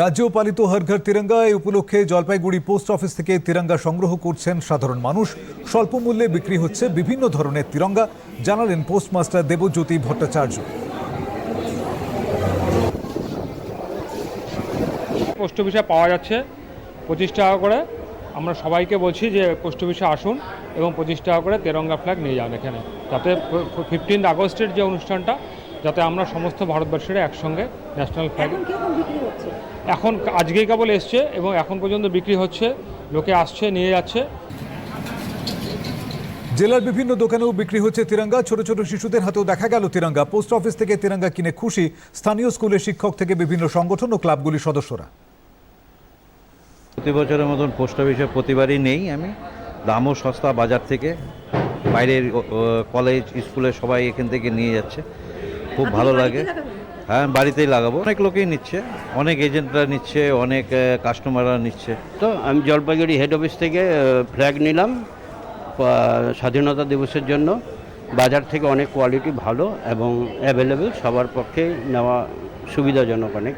রাজ্য পালিত হর ঘর তিরঙ্গা এই উপলক্ষে জলপাইগুড়ি পোস্ট অফিস থেকে তিরঙ্গা সংগ্রহ করছেন সাধারণ মানুষ। স্বল্প মূল্যে বিক্রি হচ্ছে বিভিন্ন ধরনের তিরঙ্গা, জানালেন পোস্টমাস্টার দেবজ্যোতি ভট্টাচার্য। পোস্ট অফিসে পাওয়া যাচ্ছে পঁচিশ টাকা করে। আমরা সবাইকে বলছি যে পোস্ট অফিসে আসুন এবং পঁচিশ টাকা করে তেরঙ্গা ফ্ল্যাগ নিয়ে যান এখানে। যাতে ফিফটিন আগস্টের যে অনুষ্ঠানটা যাতে আমরা সমস্ত ভারতবর্ষের একসঙ্গে ন্যাশনাল ফ্ল্যাগ এখন কীরকম বিক্রি হচ্ছে? এখন আজকেই কেবল এসছে এবং এখন পর্যন্ত বিক্রি হচ্ছে লোকে আসছে নিয়ে যাচ্ছে। জেলার বিভিন্ন দোকানেও বিক্রি হচ্ছে তিরঙ্গা। ছোট ছোট শিশুদের হাতেও দেখা গেল তিরঙ্গা। পোস্ট অফিস থেকে তিরঙ্গা কিনে খুশি স্থানীয় স্কুলের শিক্ষক থেকে বিভিন্ন সংগঠন ও ক্লাবগুলির সদস্যরা। প্রতি বছরের মতন পোস্ট অফিসে প্রতিবারই নেই আমি। দামও সস্তা বাজার থেকে। বাইরের কলেজ স্কুলে সবাই এখান থেকে নিয়ে যাচ্ছে। খুব ভালো লাগে। হ্যাঁ বাড়িতেই লাগাবো। অনেক লোকেই নিচ্ছে অনেক এজেন্টরা নিচ্ছে অনেক কাস্টমাররা নিচ্ছে। তো আমি জলপাইগুড়ি হেড অফিস থেকে ফ্ল্যাগ নিলাম স্বাধীনতা দিবসের জন্য। বাজার থেকে অনেক কোয়ালিটি ভালো এবং অ্যাভেলেবেল সবার পক্ষে নেওয়া সুবিধাজনক অনেক।